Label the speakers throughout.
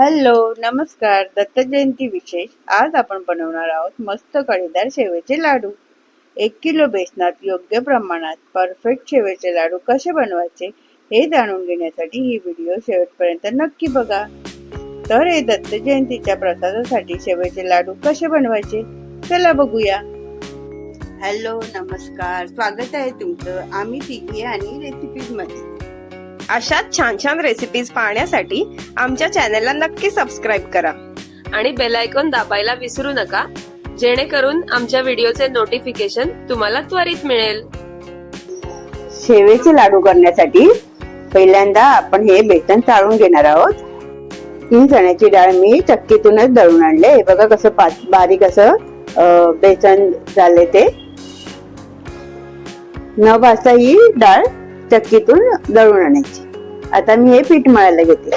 Speaker 1: Hello नमस्कार. दत्त जयंती विशेष. आज आपण बनवणार आहोत मस्त कळीदार शेवेचे लाडू. एक किलो बेसनात योग्य प्रमाणात परफेक्ट शेवेचे लाडू कसे बनवायचे हे जाणून घेण्यासाठी ही व्हिडिओ शेवटपर्यंत नक्की बघा. तर हे दत्त जयंतीच्या प्रसादासाठी शेवेचे लाडू कसे बनवायचे? चला बघूया. हॅलो नमस्कार. स्वागत आहे तुमचं. आम्ही तिघी आणि रेसिपीजमध्ये.
Speaker 2: अशाच छान छान रेसिपीज पाहण्यासाठी आमच्या चॅनलला नक्की सबस्क्राईब करा. आणि बेल आयकॉन दाबायला विसरू नका जेणेकरून आमच्या व्हिडिओचे नोटिफिकेशन तुम्हाला त्वरित मिळेल.
Speaker 1: शेवेचे लाडू करण्यासाठी पहिल्यांदा आपण हे बेसन चाळून घेणार आहोत. ही चण्याची डाळ मी चक्कीतूनच दळून आणले. हे बघा कसं पा- बारीक असं बेसन झाले ते. न भाजता ही डाळ चक्कीतून दळून आणायची. आता मी हे पीठ मळायला घेते.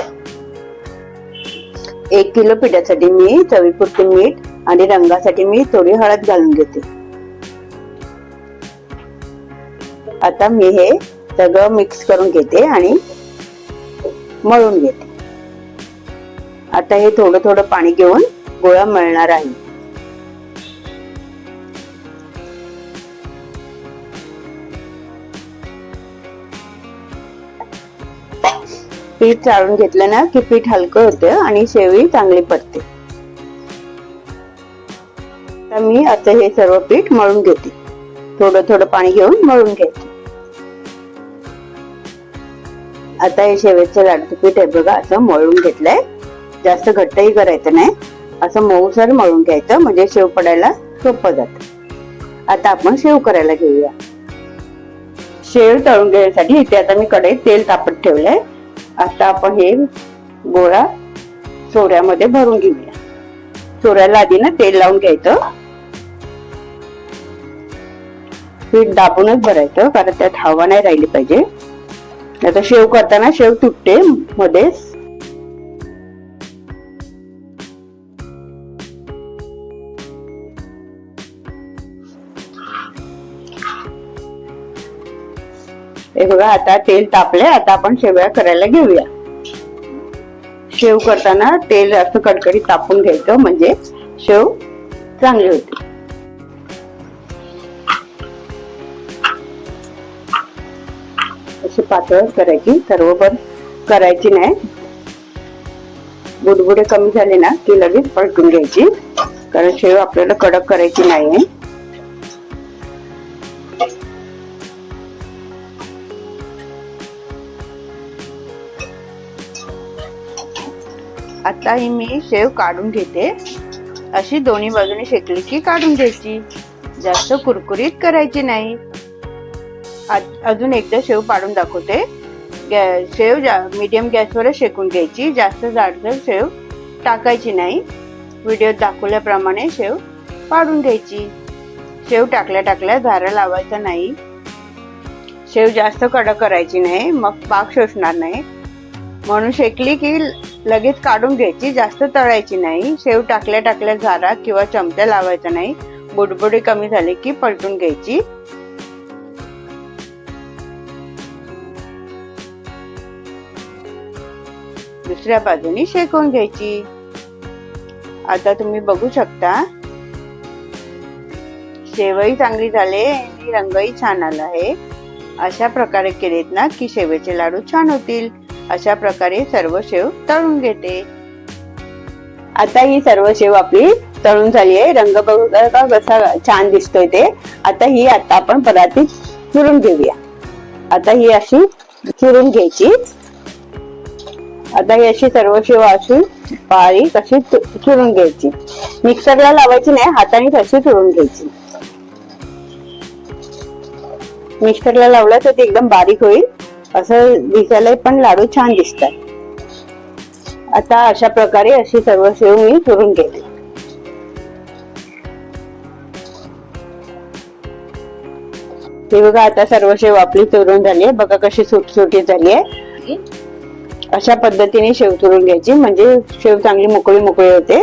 Speaker 1: एक किलो पिठासाठी मी चवीपुरते मीठ आणि रंगासाठी मी थोडी हळद घालून घेते. आता मी हे सगळं मिक्स करून घेते आणि मळून घेते. आता हे थोडं थोडं पाणी घेऊन गोळा मळणार आहे. पीठ चाळून घेतलं ना की पीठ हलकं होतं आणि शेवई चांगली पडते. आता मी आता हे सर्व पीठ मळून घेते. थोडं थोडं पाणी घेऊन मळून घेते. आता हे शेवेचं लाडचं पीठ आहे बघा असं मळून घेतलंय. जास्त घट्टही करायचं नाही. असं मऊसर मळून घ्यायचं म्हणजे शेव पडायला सोपं जात. आता आपण शेव करायला घेऊया. शेव तळून घेण्यासाठी इथे आता मी कढईत तेल तापत ठेवलंय. आता आपण हे गोळा चोऱ्यामध्ये भरून घेऊया. चोऱ्याला आधी ना तेल लावून घ्यायचं. पीठ दाबूनच भरायचं कारण त्यात हवा नाही राहिली पाहिजे. आता शेव करताना शेव तुटते मध्येच हे बघा आता तेल तापले आता आपण शेवया करायला घेऊया. शेव करताना तेल असं कडकडीत तापून घ्यायचं म्हणजे शेव चांगली होते. अशी पातळ करायची सर्व पण करायची नाही. बुडबुडे कमी झाले ना की लगेच पलटून घ्यायची. कारण शेव आपल्याला कडक करायची नाही आता ही मी शेव काढून घेते. अशी दोन्ही बाजूने शेकली की काढून घ्यायची. जास्त कुरकुरीत करायची नाही. आ- अजून एकदा शेव पाडून दाखवते. गॅ- शेव मीडियम गॅसवरच शेकून घ्यायची. जास्त जाडसर शेव टाकायची नाही. व्हिडिओत दाखवल्याप्रमाणे शेव पाडून घ्यायची. शेव टाकल्या टाकल्या झारा लावायचा नाही. शेव जास्त कडक करायची नाही. मग पाक शोषणार नाही. म्हणून शेकली की लगेच काढून घ्यायची जास्त तळायची नाही. शेव टाकल्या टाकल्या झारा किंवा चमचा लावायचा नाही. बुडबुडे कमी झाले की पलटून घ्यायची. दुसऱ्या बाजूनी शेकून घ्यायची. आता तुम्ही बघू शकता. शेवही चांगली झाले आणि रंगही छान आला आहे. अशा प्रकारे केलेत ना की शेवेचे लाडू छान होतील. अशा प्रकारे सर्व शेव तळून घेते. आता ही सर्व शेव आपली तळून झाली आहे. रंग बघा का कसा छान दिसतोय ते. आता ही आता आपण परातीत चिरून घेऊया. आता ही अशी चिरून घ्यायची. आता ही अशी सर्व शेव अशी बारीक अशी चिरून घ्यायची. मिक्सरला लावायची नाही हाताने अशी चिरून घ्यायची. मिक्सरला लावलं तर ती एकदम बारीक होईल. असं दिसायला पण लाडू छान दिसतात. आता अशा प्रकारे अशी सर्व शेव मी करून घेतली हे बघा आता सर्व शेव आपली चुरून झाली आहे. बघा कशी सुटसुटी झाली आहे. अशा पद्धतीने शेव चुरून घ्यायची. म्हणजे शेव चांगली मोकळी मोकळी होते.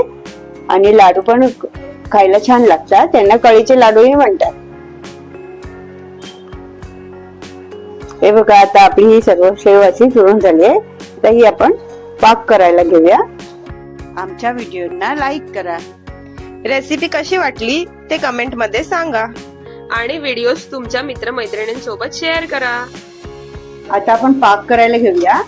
Speaker 1: आणि लाडू पण खायला छान लागतात. त्यांना कळीचे लाडूही म्हणतात. हे बघा आता आपली ही सर्व शेव अशी चुरून झाली आहे. तर ही आपण पाक करायला घेऊया. आमच्या व्हिडिओना लाईक करा.
Speaker 2: रेसिपी कशी वाटली ते कमेंटमध्ये सांगा. आणि व्हिडिओज तुमच्या मित्रमैत्रिणींसोबत शेअर करा.
Speaker 1: आता आपण पाक करायला घेऊया.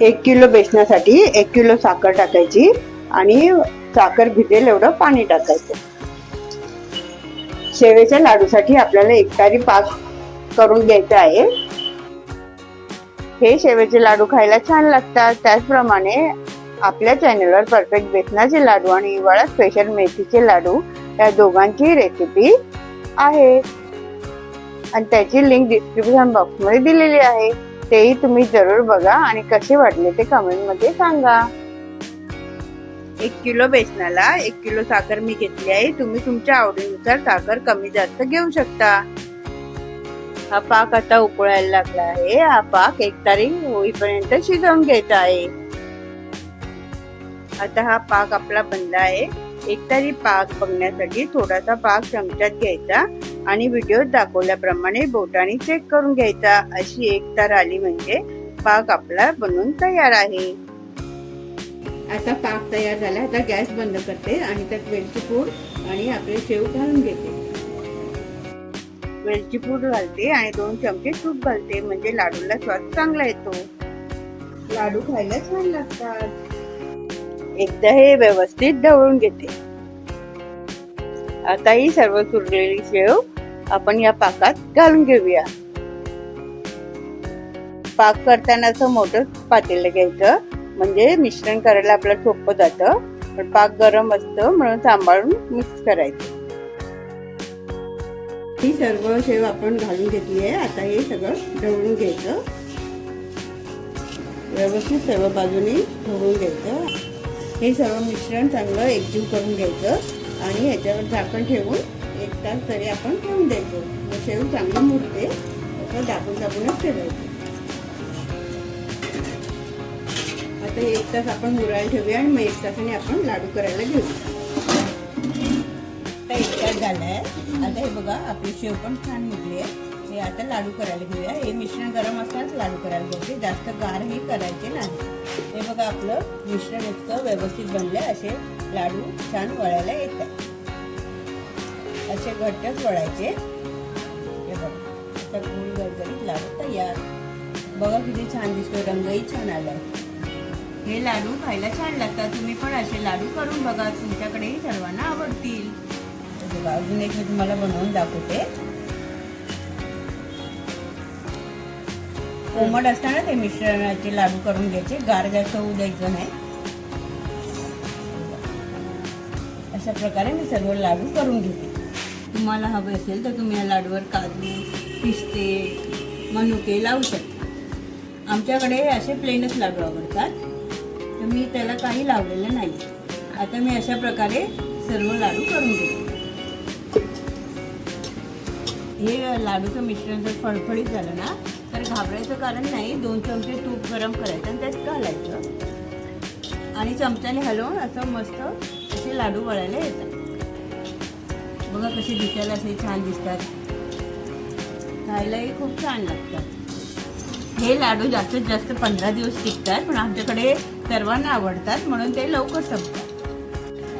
Speaker 1: एक किलो बेसनासाठी एक किलो साखर टाकायची आणि साखर भिजेल एवढं पाणी टाकायचं. शेवेच्या लाडूसाठी आपल्याला एक तारी पाक करून घ्यायचा आहे. हे शेवेचे लाडू खायला छान लागतात. त्याचप्रमाणे आपल्या चॅनलवर परफेक्ट बेसनाचे लाडू आणि हिवाळा स्पेशल मेथीचे लाडू या दोघांची रेसिपी आहे. आणि त्याची लिंक डिस्क्रिप्शन बॉक्समध्ये दिलेली आहे. तेही तुम्ही जरूर बघा आणि कसे वाटले ते कमेंटमध्ये सांगा. एक किलो बेसनाला एक किलो साखर मी घेतली आहे. तुम्ही तुमच्या आवडीनुसार साखर कमी जास्त घेऊ शकता. हा पाक आता उकळायला लागला आहे. हा पाक एक तारीख होईपर्यंत शिजवून घ्यायचा आहे. आता हा पाक आपला बनला आहे. एक तारी पाक बघण्यासाठी थोडासा पाक चमच्यात घ्यायचा आणि व्हिडिओ दाखवल्याप्रमाणे बोटाने चेक करून घ्यायचा. अशी एक तार आली म्हणजे पाक आपला बनून तयार आहे. आता पाक तयार झाला आता गॅस बंद करते आणि त्यात वेलची पूड आणि आपले शेव घालून घेते. वेलची पूड घालते आणि दोन चमचे तूप घालते म्हणजे लाडूला स्वाद चांगला येतो. लाडू खायला छान लागतात. एकदा हे व्यवस्थित ढवळून घेते. आता ही सर्व चुरलेली शेव आपण या पाकात घालून घेऊया. पाक करताना असं मोठं पातेलं घ्यायचं. म्हणजे मिश्रण करायला आपलं सोपं जातं. पण पाक गरम असतं म्हणून सांभाळून मिक्स करायचं. ही सर्व शेव आपण घालून घेतली आहे. आता हे सगळं ढवळून घ्यायचं. व्यवस्थित सर्व बाजूने ढवळून घ्यायचं. हे सर्व मिश्रण चांगलं एकजीव करून घ्यायचं. आणि ह्याच्यावर झाकण ठेवून एक तास तरी आपण ठेवून द्यायचं. मग शेव चांगलं मुरते. असं दाबून दाबूनच ठेवायचं. आता हे एक तास आपण मुरायला ठेवूया आणि मग एक तासाने आपण लाडू करायला घेऊ. आता एक तास झालाय. आता हे बघा आपली शेव पण छान मुरली आहे. हे आता लाडू करायला घेऊया. हे मिश्रण गरम असतानाच लाडू करायला घ्यायचे जास्त गार हे करायचे नाही. हे बघा आपलं मिश्रण इतकं व्यवस्थित बनलंय. असे लाडू छान वळायला येतात. असे घट्टच वळायचे. हे बघा आता गोल गरगरीत लाडू तयार. बघा किती छान दिसतो रंगही छान आलाय. हे लाडू खायला छान लागतात. तुम्ही पण असे लाडू करून बघा तुमच्याकडेही सर्वांना आवडतील. बघा अजून एक मी तुम्हाला बनवून दाखवते. कोमट असताना ते मिश्रणाचे लाडू करून घ्यायचे. गार जास्त होऊ द्यायचं नाही. अशा प्रकारे मी सर्व लाडू करून घेते. तुम्हाला हवे असेल तर तुम्ही या लाडूवर काजू पिस्ते मनुके लावू शकता. आमच्याकडे असे प्लेनच लाडू आवडतात. मी त्याला काही लावलेलं नाही. आता मी अशा प्रकारे सर्व लाडू करून घेते. हे लाडूचं मिश्रण जर फळफळीत झालं ना तर घाबरायचं कारण नाही. दोन चमचे तूप गरम करायचं आणि त्यात घालायचं. आणि चमच्याने हलवून असं मस्त असे लाडू वळायला येतात. बघा कसे दिसायला असे छान दिसतात. खायलाही खूप छान लागतात. हे लाडू जास्तीत जास्त पंधरा दिवस टिकतात पण आमच्याकडे सर्वांना आवडतात म्हणून ते लवकर संपतात.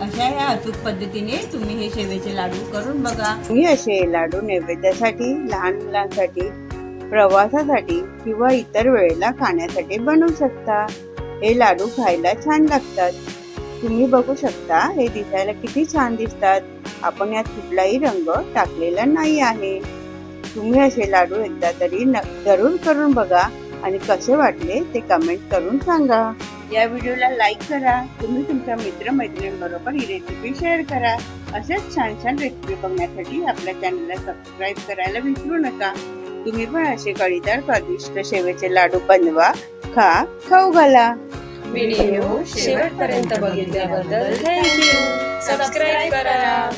Speaker 1: अशा ह्या अचूक पद्धतीने तुम्ही हे शेवेचे लाडू करून बघा. तुम्ही असे लाडू नैवेद्यासाठी लहान मुलांसाठी प्रवासासाठी किंवा इतर वेळेला खाण्यासाठी बनवू शकता. हे लाडू खायला छान लागतात. तुम्ही बघू शकता हे दिसायला किती छान दिसतात. आपण यात कुठलाही रंग टाकलेला नाही आहे. तुम्ही असे लाडू एकदा तरी न- जरूर करून बघा आणि कसे वाटले ते कमेंट करून सांगा. या व्हिडिओला लाईक करा. तुम्ही तुमच्या मित्रमैत्रिणींबरोबर ही रेसिपी शेअर करा. असेच छान छान रेसिपी बघण्यासाठी आपल्या चॅनलला सबस्क्राईब करायला विसरू नका. तुम्ही पण असे कळीदार स्वादिष्ट शेवेचे लाडू बनवा खा खाऊ घाला.
Speaker 2: व्हिडिओ शेवटपर्यंत बघितल्याबद्दल थँक्यू सबस्क्राईब करा.